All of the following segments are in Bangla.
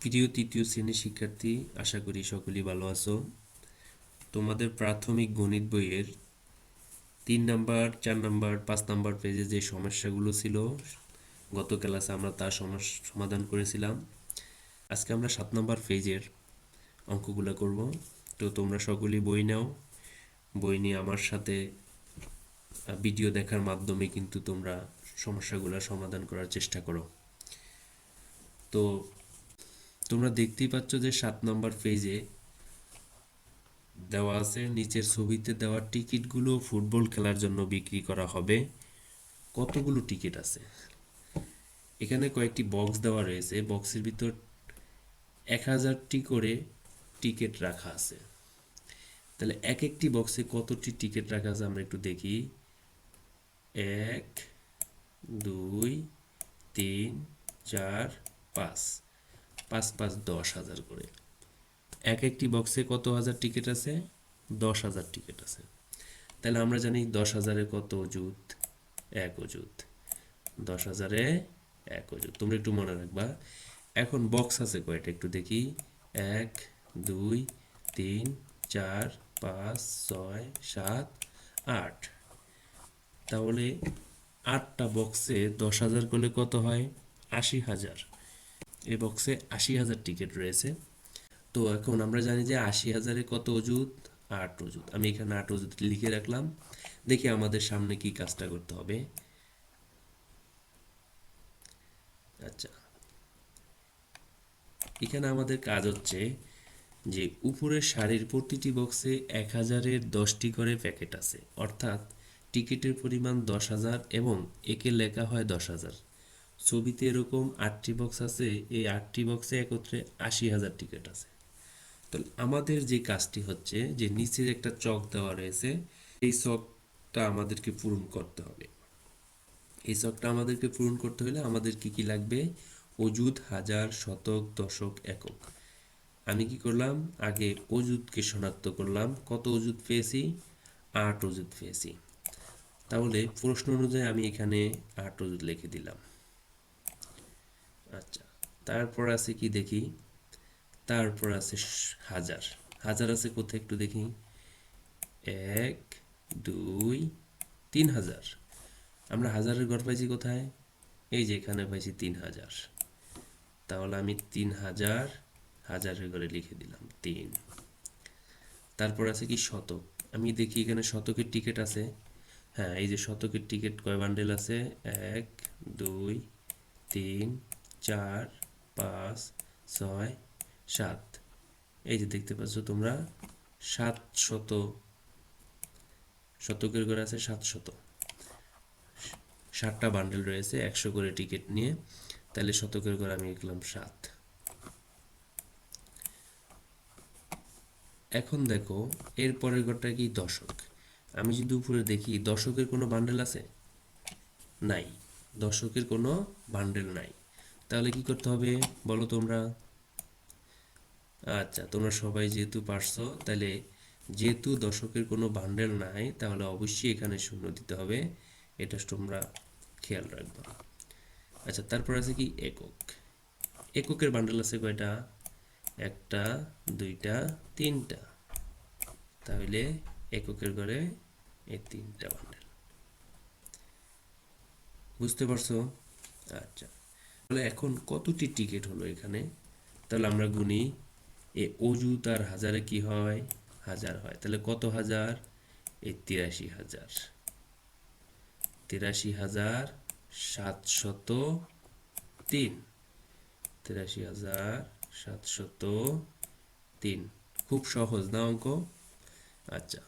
প্রিয় তৃতীয় শ্রেণির শিক্ষার্থী, আশা করি সকলেই ভালো আছো। তোমাদের প্রাথমিক গণিত বইয়ের তিন নাম্বার, চার নাম্বার, পাঁচ নাম্বার পেজে যে সমস্যাগুলো ছিল, গত ক্লাসে আমরা তার সমস্যা সমাধান করেছিলাম। আজকে আমরা সাত নাম্বার পেজের অঙ্কগুলো করব। তো তোমরা সকলেই বই নাও। বই নিয়ে আমার সাথে ভিডিও দেখার মাধ্যমে কিন্তু তোমরা সমস্যাগুলো সমাধান করার চেষ্টা করো। তো তোমরা দেখতেই পাচ্ছ যে সাত নম্বর পেজে দেওয়া আছে, নিচের ছবিতে দেওয়া টিকিটগুলো ফুটবল খেলার জন্য বিক্রি করা হবে। কতগুলো টিকিট আছে? এখানে কয়েকটি বক্স দেওয়া রয়েছে। বক্সের ভিতর এক হাজারটি করে টিকিট রাখা আছে। তাহলে এক একটি বক্সে কতটি টিকিট রাখা আছে আমরা একটু দেখি। এক, দুই, তিন, চার, পাঁচ। পাঁচ পাঁচ দশ হাজার করে। এক একটি বক্সে কত হাজার টিকিট আছে? দশ হাজার টিকিট আছে। তাহলে আমরা জানি দশ হাজারে কত অজুত এক অজুত দশ হাজারে এক অজুত তোমরা একটু মনে রাখবা। এখন বক্স আছে কয়টা? একটু দেখি। এক, দুই, তিন, চার, পাঁচ, ছয়, সাত, আট। তাহলে আটটা বক্সে দশ হাজার করলে কত হয়? আশি হাজার। এই বক্সে আশি হাজার টিকিট রয়েছে। তো এখন আমরা জানি যে আশি হাজারে কত অজুত আট অজুত আমি এখানে আট অজুত লিখে রাখলাম। দেখি আমাদের সামনে কি কাজটা করতে হবে। আচ্ছা। এখানে আমাদের কাজ হচ্ছে যে উপরের শাড়ির প্রতিটি বক্সে এক হাজারের দশটি করে প্যাকেট আছে। অর্থাৎ টিকিটের পরিমাণ দশ হাজার এবং একে লেখা হয় দশ হাজার। ছবিতে এরকম আটটি বক্স আছে, এই আটটি বক্সে একত্রে আশি হাজার টিকিট আছে। তো আমাদের যে কাজটি হচ্ছে, যে নিচের একটা চক দেওয়া রয়েছে, এই চকটা আমাদেরকে পূরণ করতে হবে। এই চকটা আমাদেরকে পূরণ করতে হলে আমাদের কি কি লাগবে? অজুত হাজার শতক দশক একক। আমি কি করলাম? আগে অজুতকে শনাক্ত করলাম। কত অজুত পেয়েছি? আট অজুত পেয়েছি। তাহলে প্রশ্ন অনুযায়ী আমি এখানে আট অজুত লিখে দিলাম। আচ্ছা তারপর আছে কি দেখি? তারপর আছে হাজার। হাজার আছে কোথায় একটু দেখি? এক, দুই, তিন হাজার। আমরা হাজারের ঘর পাইছি কোথায়? এই যে এখানে পাইছি তিন হাজার। তাহলে আমি তিন হাজার হাজারের ঘরে লিখে দিলাম, তিন। তারপর আছে কি শতক? আমি দেখি এখানে শতকের টিকিট আছে। হ্যাঁ এই যে শতকের টিকিট কয় বান্ডেল আছে? এক, দুই, তিন চার, পাঁচ, ছয়, সাত। এই যে দেখতে পাচ্ছ তোমরা, সাত শত। শতকের ঘরে আছে সাত শত। ষাটটা বান্ডেল রয়েছে, একশো করে টিকিট নিয়ে। তাহলে শতকের ঘরে আমি লিখলাম সাত। এখন দেখো, এর পরের ঘরটা কি? দশক। আমি যদি উপরে দেখি, দশকের কোনো বান্ডেল আছে? নাই। দশকের কোনো বান্ডেল নাই। তাহলে কি করতে হবে? বলো তোমরা। আচ্ছা তোমরা সবাই যেহেতু পারছ, তাহলে যেহেতু দশকের কোনো বান্ডেল নাই, তাহলে অবশ্যই এখানে শূন্য দিতে হবে। এটা তোমরা খেয়াল রাখবা। আচ্ছা তারপর আছে কি? একক। এককের বান্ডেল আছে কয়টা? একটা, দুইটা, তিনটা। তাহলে এককের ঘরে এই তিনটা বান্ডেল বুঝতে পারছ? আচ্ছা। তাহলে এখন কতটি টিকিট হলো এখানে? তাহলে আমরা গুনি, এ অজুত আর হাজারে কি হয়? হাজার হয়। তাহলে কত হাজার? এই তিরাশি হাজার। তিরাশি হাজার সাতশত তিন। তিরাশি হাজার সাতশত তিন। খুব সহজ না অঙ্ক? আচ্ছা।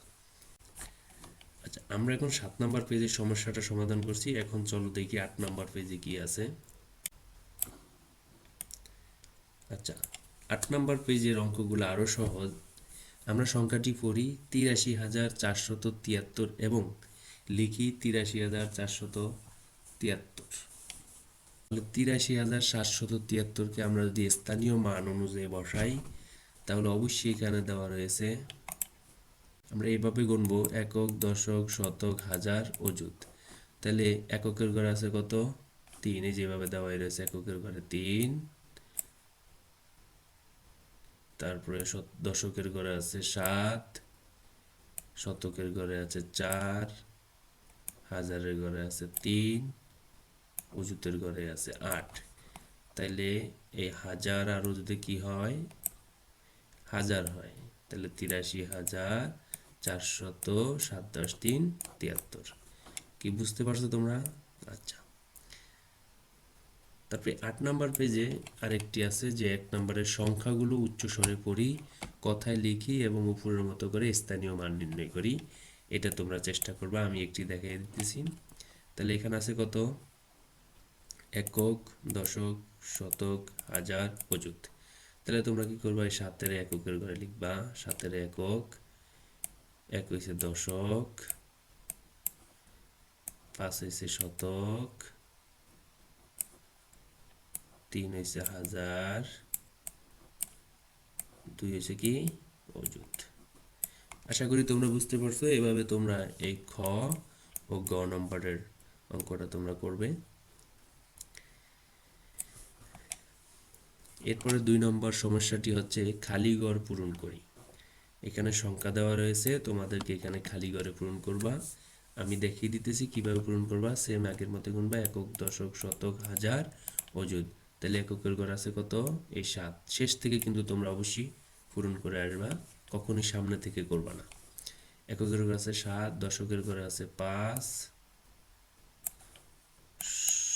আচ্ছা আমরা এখন সাত নাম্বার পেজের সমস্যাটা সমাধান করছি। এখন চলো দেখি আট নাম্বার পেজে কি আছে। আচ্ছা আট নাম্বার পেজের অঙ্কগুলো আরও সহজ। আমরা সংখ্যাটি পড়ি তিরাশি হাজার চারশত তিয়াত্তর এবং লিখি তিরাশি হাজার চারশত তিয়াত্তর। তাহলে তিরাশি হাজার সাতশত তিয়াত্তরকে আমরা যদি স্থানীয় মান অনুযায়ী বসাই, তাহলে অবশ্যই এখানে দেওয়া রয়েছে, আমরা এইভাবে গুনবো, একক, দশক, শতক, হাজার, অযুত। তাহলে এককের ঘরে আছে কত? তিন, এই যেভাবে দেওয়াই রয়েছে এককের ঘরে তিন। তারপরে দশকের ঘরে আছে সাত, শতকের ঘরে আছে চার, হাজারের ঘরে আছে তিন, অজুতের ঘরে আছে আট। তাইলে এই হাজার আর অজুতে কি হয়? হাজার হয়। তাহলে তিরাশি হাজার, চারশত সাত দশ তিন, তিয়াত্তর। কি বুঝতে পারছ তোমরা? আচ্ছা। তারপরে আট নাম্বার পেজে আরেকটি আছে যে এক নম্বরের সংখ্যাগুলো উচ্চ স্বরে পড়ি, কথায় লিখি এবং উপরের মতো করে স্থানীয় মান নির্ণয় করি। এটা তোমরা চেষ্টা করবা, আমি একটি দেখাই দিতেছি। তাহলে এখানে আছে কত? একক, দশক, শতক, হাজার অযুত তাহলে তোমরা কি করবা? এই সাতের এককের ঘরে লিখবা, সাতের একক, এক হয়েছে দশক, পাঁচ হয়েছে শতক তিন হয়েছে হাজার। দুই হয়েছে কি? অযুত। আশা করি তোমরা বুঝতে পারছ, এভাবে তোমরা এই খ ও গ নম্বরের অঙ্কটা তোমরা করবে। এরপরে দুই নম্বর সমস্যাটি হচ্ছে, খালি ঘর পূরণ করি। এখানে সংখ্যা দেওয়া রয়েছে, তোমাদেরকে এখানে খালি ঘরে পূরণ করবা। আমি দেখিয়ে দিতেছি কীভাবে পূরণ করবা। সেম আগের মতো গুনবা, একক, দশক, শতক, হাজার, অযুত। তাহলে এককের ঘর আছে কত? এই সাত। শেষ থেকে কিন্তু তোমরা অবশ্যই পূরণ করে আসবা। কখনোই সামনে থেকে করবা না। এককের ঘর আছে সাত, দশকের ঘরে আছে পাঁচ,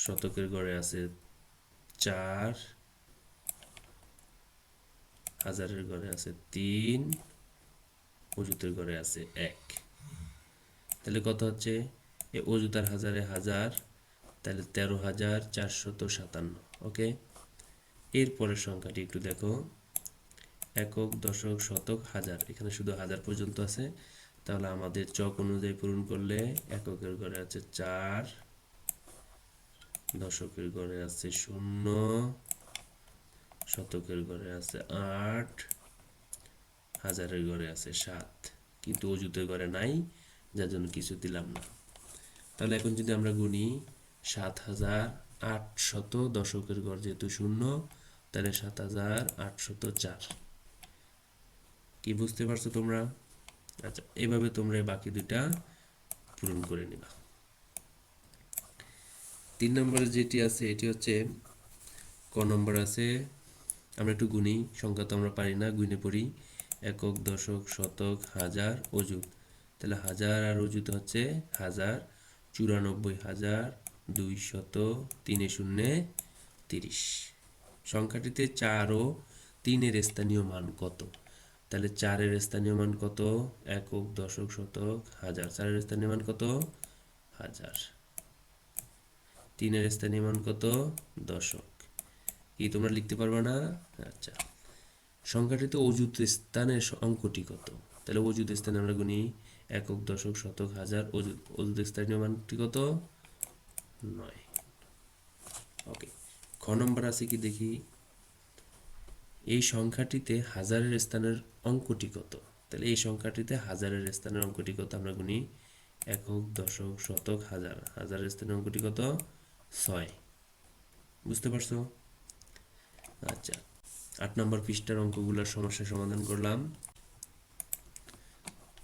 শতকের ঘরে আছে চার, হাজারের ঘরে আছে তিন অজুতের ঘরে আছে এক। তাহলে কত হচ্ছে? এ অজুতার হাজারে হাজার, তাহলে তেরো হাজার চারশত সাতান্ন। ওকে? এরপরের সংখ্যাটি একটু দেখো। একক, দশক, শতক, হাজার। এখানে শুধু হাজার পর্যন্ত আছে। তাহলে আমাদের চক অনুযায়ী পূরণ করলে এককের ঘরে আছে চার, দশকের ঘরে আছে শূন্য, শতকের ঘরে আছে আট, হাজারের ঘরে আছে সাত। কিন্তু অজুতের ঘরে নাই, যার জন্য কিছু দিলাম না। তাহলে এখন যদি আমরা গুনি সাত হাজার আটশত দশকের ঘর যেহেতু শূন্য, তাহলে সাত হাজার আটশত চার। কি বুঝতে পারছ তোমরা? আচ্ছা এভাবে তোমরা বাকি দুইটা পূরণ করে নিবা। তিন নম্বরে যেটি আছে, এটি হচ্ছে ক নম্বর আছে, আমরা একটু গুনি, সংখ্যা তো আমরা পারি না, গুনে পড়ি, একক, দশক, শতক, হাজার, অযুত। তাহলে হাজার আর অযুত হচ্ছে হাজার, চুরানব্বই হাজার দুইশত তিনে শূন্যে তিরিশ। সংখ্যাটিতে চার ও তিনের স্থানীয় মান কত? তাহলে চারের স্থানীয় মান কত? একক, দশক, শতক, হাজার। চারের স্থানীয় মান কত? হাজার। তিনের স্থানীয় মান কত? দশক। কি তোমরা লিখতে পারবে না? আচ্ছা। সংখ্যাটিতে অযুত স্থানের অঙ্কটি কত? তাহলে অযুত স্থানে আমরা গুনি একক, দশক, শতক, হাজার। অযুত অযুত স্থানীয় মানটি কত? নয় ওকে খ নম্বর আছে কি দেখি? এই সংখ্যাটিতে হাজারের স্থানের অঙ্কটি কত? তাহলে এই সংখ্যাটিতে হাজারের স্থানের অঙ্কটি কত? আমরা গুনি একক, দশক, শতক, হাজার। হাজারের স্থানের অঙ্কটি কত? ছয়। বুঝতে পারছ? আচ্ছা। আট নম্বর পৃষ্ঠার অঙ্কগুলোর সমস্যা সমাধান করলাম।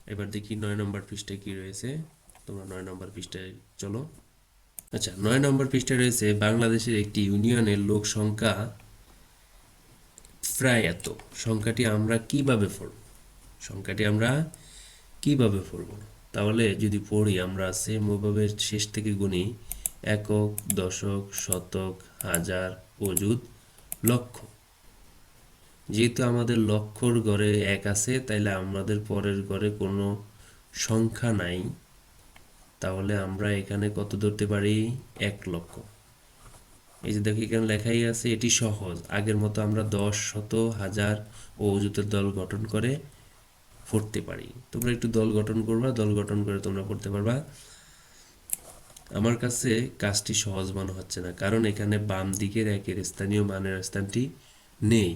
এবার দেখি নয় নম্বর পৃষ্ঠায় কি রয়েছে? তোমরা নয় নম্বর পৃষ্ঠায় চলো। আচ্ছা নয় নম্বর পৃষ্ঠায় রয়েছে, বাংলাদেশের একটি ইউনিয়নের লোক সংখ্যা প্রায় এত। সংখ্যাটি আমরা কীভাবে পড়ব? সংখ্যাটি আমরা কীভাবে পড়ব? তাহলে যদি পড়ি, আমরা সেম ওইভাবে শেষ থেকে গুনি, একক, দশক, শতক, হাজার, অযুত, লক্ষ। যেহেতু আমাদের লক্ষর ঘরে এক আছে, তাইলে আমাদের পরের ঘরে কোনো সংখ্যা নাই। তাহলে আমরা এখানে কত ধরতে পারি? এক লক্ষ। এই যে দেখো, এখানে লেখাই আছে, এটি সহজ। আগের মতো আমরা দশ শত হাজার ও অযুতের দল গঠন করে পড়তে পারি। তোমরা একটু দল গঠন করবা, দল গঠন করে তোমরা পড়তে পারবা। আমার কাছে কাজটি সহজ মনে হচ্ছে না, কারণ এখানে বাম দিকের একের স্থানীয় মানের স্থানটি নেই।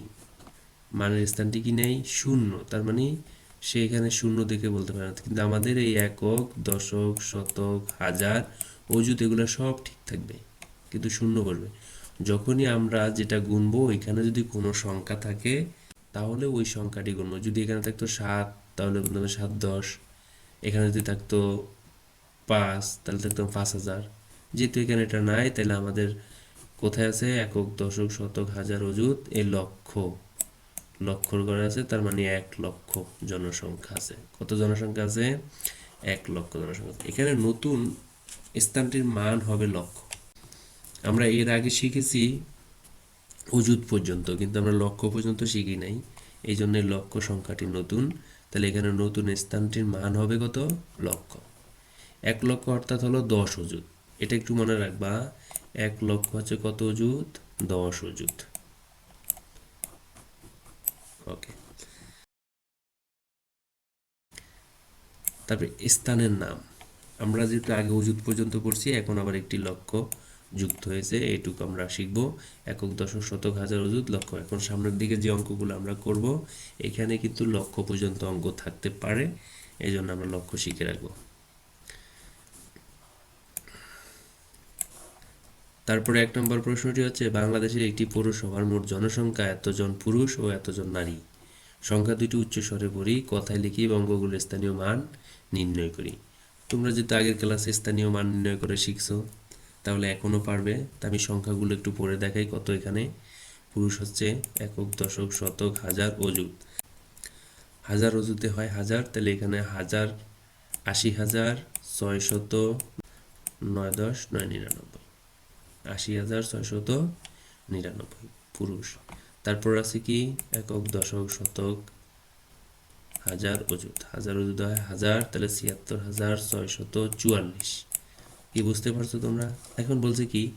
মানের স্থানটি কি নেই? শূন্য। তার মানে সে এখানে শূন্য দেখে বলতে পারে না। কিন্তু আমাদের এই একক, দশক, শতক, হাজার, অযুত এগুলো সব ঠিক থাকবে, কিন্তু শূন্য করবে। যখনই আমরা যেটা গুনবো, এখানে যদি কোনো সংখ্যা থাকে, তাহলে ওই সংখ্যাটি গুনবো। যদি এখানে থাকতো সাত, তাহলে গুণবে সাত, দশ। এখানে যদি থাকতো পাঁচ, তাহলে থাকতো পাঁচ হাজার। যেহেতু এখানে এটা নাই, তাহলে আমাদের কোথায় আছে? একক, দশক, শতক, হাজার, অযুত এই লক্ষ। লক্ষর ঘরে আছে, তার মানে এক লক্ষ জনসংখ্যা আছে। কত জনসংখ্যা আছে? এক লক্ষ জনসংখ্যা এখানে নতুন স্থানটির মান হবে লক্ষ। আমরা এর আগে শিখেছি অজুত পর্যন্ত, কিন্তু আমরা লক্ষ পর্যন্ত শিখি নাই। এই জন্য এই লক্ষ সংখ্যাটি নতুন। তাহলে এখানে নতুন স্থানটির মান হবে কত? লক্ষ। এক লক্ষ অর্থাৎ হলো দশ অজুত এটা একটু মনে রাখবা। এক লক্ষ হচ্ছে কত অজুত দশ অজুত ওকে তারপরে স্থানের নাম। আমরা যেহেতু আগে অজুত পর্যন্ত পড়ছি, এখন আবার একটি লক্ষ্য যুক্ত হয়েছে। এইটুকু আমরা শিখব। একক দশক শতক হাজার অজুত লক্ষ্য এখন সামনের দিকে যে অঙ্কগুলো আমরা করব, এখানে কিন্তু লক্ষ্য পর্যন্ত অঙ্ক থাকতে পারে। এই জন্য আমরা লক্ষ্য শিখে রাখব। তারপরে এক নম্বর প্রশ্নটি হচ্ছে, বাংলাদেশের একটি পৌরসভার মোট জনসংখ্যা এতজন পুরুষ ও এতজন নারী? সংখ্যা দুটি উচ্চ স্বরে পড়ি, কথায় লিখি বঙ্গগুলোর স্থানীয় মান নির্ণয় করি। তোমরা যেহেতু আগের ক্লাসে স্থানীয় মান নির্ণয় করে শিখছো, তাহলে এখনও পারবে। তা আমি সংখ্যাগুলো একটু পড়ে দেখাই কত এখানে। পুরুষ হচ্ছে একক, দশক, শতক, হাজার, অযুত। হাজার অযুতে হয় হাজার, তাহলে এখানে হাজার, আশি হাজার, ছয় শত, নয় দশ, নয় নিরানব্বই। আশি হাজার ছয়শত নিরানব্বই। পুরুষ। তারপর আছে কি? একক, দশক, শতক, হাজার অযুত হাজার অযুত হয় হাজার, তাহলে ছিয়াত্তর হাজার ছয়শত চুয়াল্লিশ। কি বুঝতে পারছ তোমরা? এখন বলছে কি,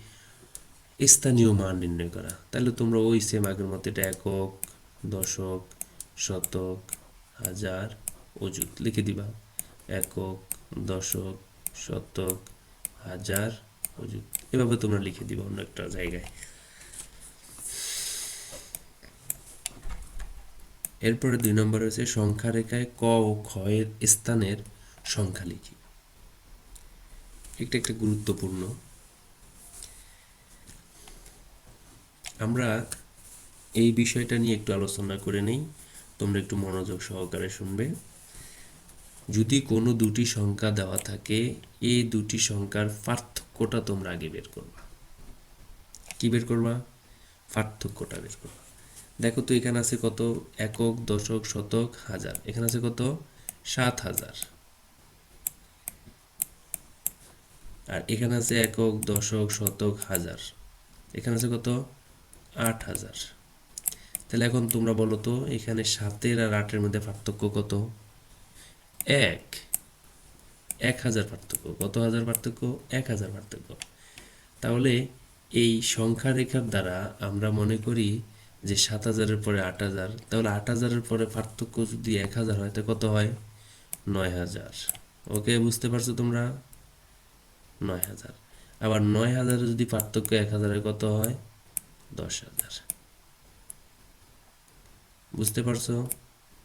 স্থানীয় মান নির্ণয় করা। তাহলে তোমরা ওই সেম আগের মতো এটা একক, দশক, শতক, হাজার অযুত লিখে দিবা। একক, দশক, শতক, হাজার অযুত। এভাবে তোমরা লিখে দিবা অন্য একটা জায়গায়। এরপরে দুই নম্বর হচ্ছে সংখ্যা রেখায় ক ও খ এর স্থানের সংখ্যা লিখি। এটা একটা গুরুত্বপূর্ণ। আমরা এই বিষয়টা নিয়ে একটু আলোচনা করে নেই, তোমরা একটু মনোযোগ সহকারে শুনবে। যদি কোনো দুটি সংখ্যা দেওয়া থাকে, এই দুটি সংখ্যার পার্থক্যটা তোমরা আগে বের করবা। কি বের করবা? পার্থক্যটা বের করবা। দেখো তো এখানে আছে কত? একক, দশক, শতক, হাজার। এখানে আছে কত? সাত হাজার। আর এখানে আছে একক, দশক, শতক, হাজার। এখানে আছে কত? আট হাজার। তাহলে এখন তোমরা বলো তো, এখানে সাতের আর আটের মধ্যে পার্থক্য কত? এক। এক হাজার পার্থক্য। কত হাজার পার্থক্য? এক হাজার পার্থক্য। তাহলে এই সংখ্যা রেখার দ্বারা আমরা মনে করি যে সাত হাজারের পরে আট হাজার, তাহলে আট হাজারের পরে পার্থক্য যদি এক হাজার হয়, তো কত হয়? নয় হাজার। ওকে, বুঝতে পারছ তোমরা? নয় হাজার। আবার নয় হাজারের যদি পার্থক্য এক হাজারের কত হয়? দশ হাজার। বুঝতে পারছ?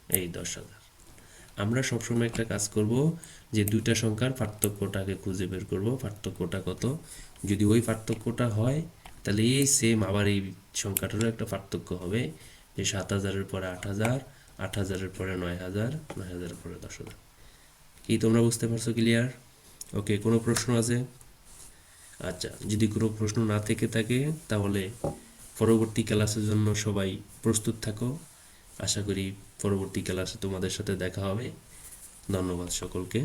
এই দশ হাজার। আমরা সবসময় একটা কাজ করব যে দুইটা সংখ্যার পার্থক্যটাকে খুঁজে বের করব। পার্থক্যটা কত? যদি ওই পার্থক্যটা হয় তাহলে এই সেম আবার এই সংখ্যাটারও একটা পার্থক্য হবে। যে সাত হাজারের পরে আট হাজার, আট হাজারের পরে নয় হাজার, নয় হাজারের পরে দশ হাজার। কি তোমরা বুঝতে পারছ ক্লিয়ার ওকে কোনো প্রশ্ন আছে? আচ্ছা যদি কোনো প্রশ্ন না থেকে থাকে, তাহলে পরবর্তী ক্লাসের জন্য সবাই প্রস্তুত থাকো। আশা করি পরবর্তী ক্লাসে তোমাদের সাথে দেখা হবে। ধন্যবাদ সকলকে।